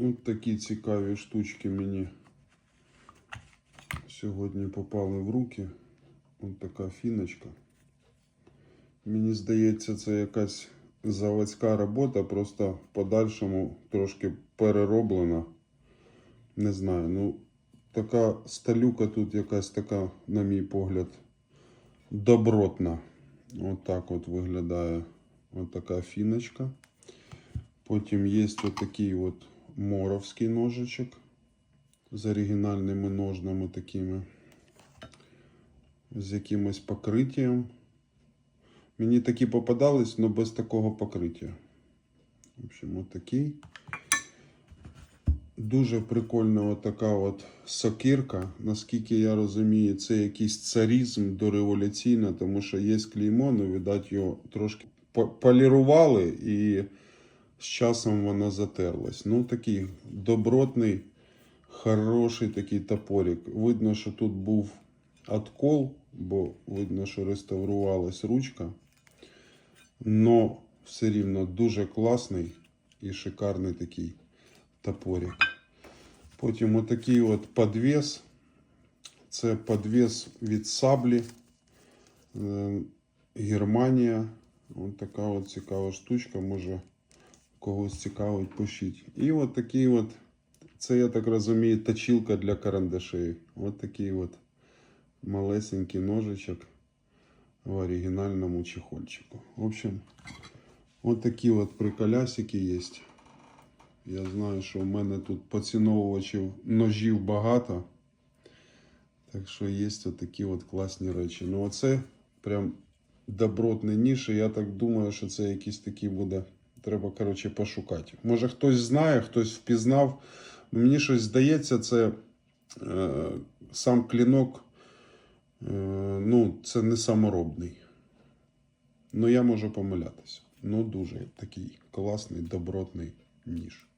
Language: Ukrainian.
От такі цікаві штучки мені сьогодні попали в руки. От така фіночка. Мені здається, це якась заводська робота, просто в подальшому трошки перероблена. Не знаю, ну така сталюка тут якась така, на мій погляд, добротна. От так от виглядає от така фіночка. Потім є ось такий от моровський ножичок з оригінальними ножнами такими, з якимось покриттям. Мені такі попадались, але без такого покриття. В общем, от такий. Дуже прикольна така от сокирка. Наскільки я розумію, це якийсь царізм дореволюційна, тому що є клеймо, ну, видать, його трошки полірували і з часом вона затерлась. Ну, такий добротний, хороший такий топорик. Видно, що тут був откол, бо видно, що реставрувалась ручка. Но все рівно дуже класний і шикарний такий топорик. Потім отакий от подвес. Це подвес від саблі. Е, Германія. Ось така от цікава штучка. Може когось цікавить, пишіть. І от такий от, це я так розумію, точилка для карандашей. От такий от малесенький ножичок в оригінальному чехольчику. В общем, от такі от приколясики є. Я знаю, що в мене тут поціновувачів ножів багато. Так що є такі от класні речі. Ну, оце прям добротний ніж. І я так думаю, що це якийсь такий буде. Треба, коротше, пошукати. Може хтось знає, хтось впізнав. Мені щось здається, це е, сам клінок, е, ну, це не саморобний. Ну, я можу помилятися. Ну, дуже такий класний, добротний ніж.